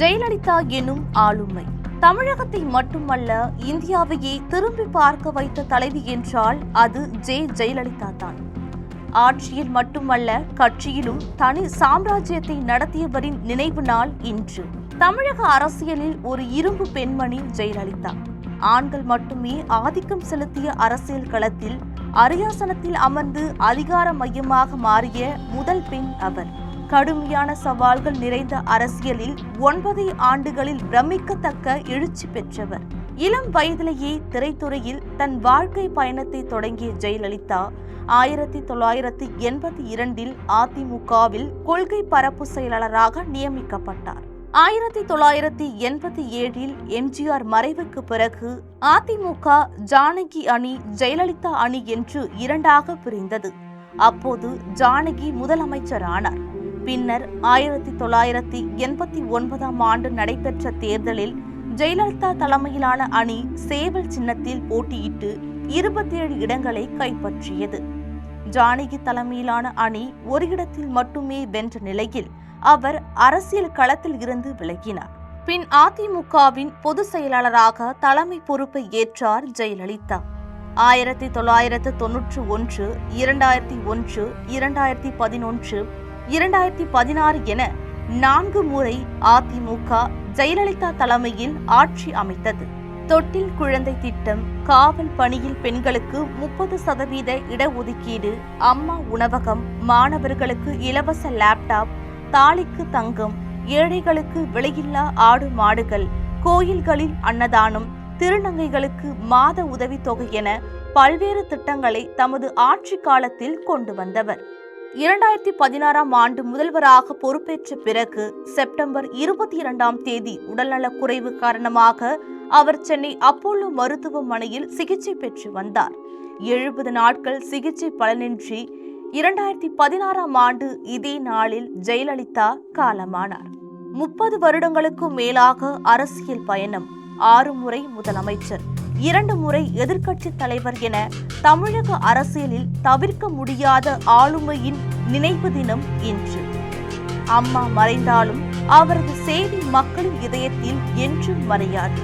ஜெயலலிதா எனும் ஆளுமை. தமிழகத்தை மட்டுமல்ல இந்தியாவையே திரும்பி பார்க்க வைத்த தலைவி என்றால் அது ஜே. ஜெயலலிதா தான். ஆட்சியில் மட்டுமல்ல கட்சியிலும் தனி சாம்ராஜ்யத்தை நடத்தியவரின் நினைவு நாள் இன்று. தமிழக அரசியலில் ஒரு இரும்பு பெண்மணி ஜெயலலிதா. ஆண்கள் மட்டுமே ஆதிக்கம் செலுத்திய அரசியல் களத்தில் அரியாசனத்தில் அமர்ந்து அதிகார மையமாக மாறிய முதல் பெண் அவர். கடுமையான சவால்கள் நிறைந்த அரசியலில் ஒன்பது ஆண்டுகளில் பிரமிக்கத்தக்க எழுச்சி பெற்றவர். இளம் வயதிலேயே திரைத்துறையில் தன் வாழ்க்கை பயணத்தை தொடங்கிய ஜெயலலிதா ஆயிரத்தி தொள்ளாயிரத்தி எண்பத்தி இரண்டில் அதிமுகவில் கொள்கை பரப்பு செயலாளராக நியமிக்கப்பட்டார். ஆயிரத்தி தொள்ளாயிரத்தி எண்பத்தி ஏழில் எம்ஜிஆர் மறைவுக்கு பிறகு அதிமுக ஜானகி அணி ஜெயலலிதா அணி என்று இரண்டாக பிரிந்தது. அப்போது ஜானகி முதலமைச்சரானார். பின்னர் ஆயிரத்தி தொள்ளாயிரத்தி எண்பத்தி ஒன்பதாம் ஆண்டு நடைபெற்ற தேர்தலில் ஜெயலலிதா தலைமையிலான அணி சேவல் சின்னத்தில் போட்டியிட்டு இருபத்தி ஏழு இடங்களை கைப்பற்றியது. ஜானகி தலைமையிலான அணி ஒரு இடத்தில் மட்டுமே வென்ற நிலையில் அவர் அரசியல் களத்தில் இருந்து விலகினார். பின் அதிமுகவின் பொதுச் செயலாளராக தலைமை பொறுப்பை ஏற்றார் ஜெயலலிதா. ஆயிரத்தி தொள்ளாயிரத்து தொன்னூற்று ஒன்று இரண்டாயிரத்தி ஒன்று இரண்டாயிரத்தி பதினொன்று இரண்டாயிரத்தி பதினாறு என நான்கு முறை அதிமுக ஜெயலலிதா தலைமையில் ஆட்சி அமைத்தது. தொட்டில் குழந்தை திட்டம் காவல் பணியில் பெண்களுக்கு முப்பது சதவீத இடஒதுக்கீடு அம்மா உணவகம் மாணவர்களுக்கு இலவச லேப்டாப் தாலிக்கு தங்கம் ஏழைகளுக்கு விலையில்லா ஆடு மாடுகள் கோயில்களில் அன்னதானம் திருநங்கைகளுக்கு மாத உதவித்தொகை என பல்வேறு திட்டங்களை தமது ஆட்சி காலத்தில் கொண்டு வந்தவர். இரண்டாயிரத்தி பதினாறாம் ஆண்டு முதல்வராக பொறுப்பேற்ற பிறகு செப்டம்பர் இருபத்தி இரண்டாம் தேதி உடல்நலக் குறைவு காரணமாக அவர் சென்னை அப்போலோ மருத்துவமனையில் சிகிச்சை பெற்று வந்தார். எழுபது நாட்கள் சிகிச்சை பலனின்றி இரண்டாயிரத்தி பதினாறாம் ஆண்டு இதே நாளில் ஜெயலலிதா காலமானார். முப்பது வருடங்களுக்கும் மேலாக அரசியல் பயணம் ஆறு முறை முதலமைச்சர் இரண்டு முறை எதிர்க்கட்சித் தலைவர் என தமிழக அரசியலில் தவிர்க்க முடியாத ஆளுமையின் நினைவு தினம் இன்று. அம்மா மறைந்தாலும் அவரது செய்தி மக்களின் இதயத்தில் என்றும் மறையாது.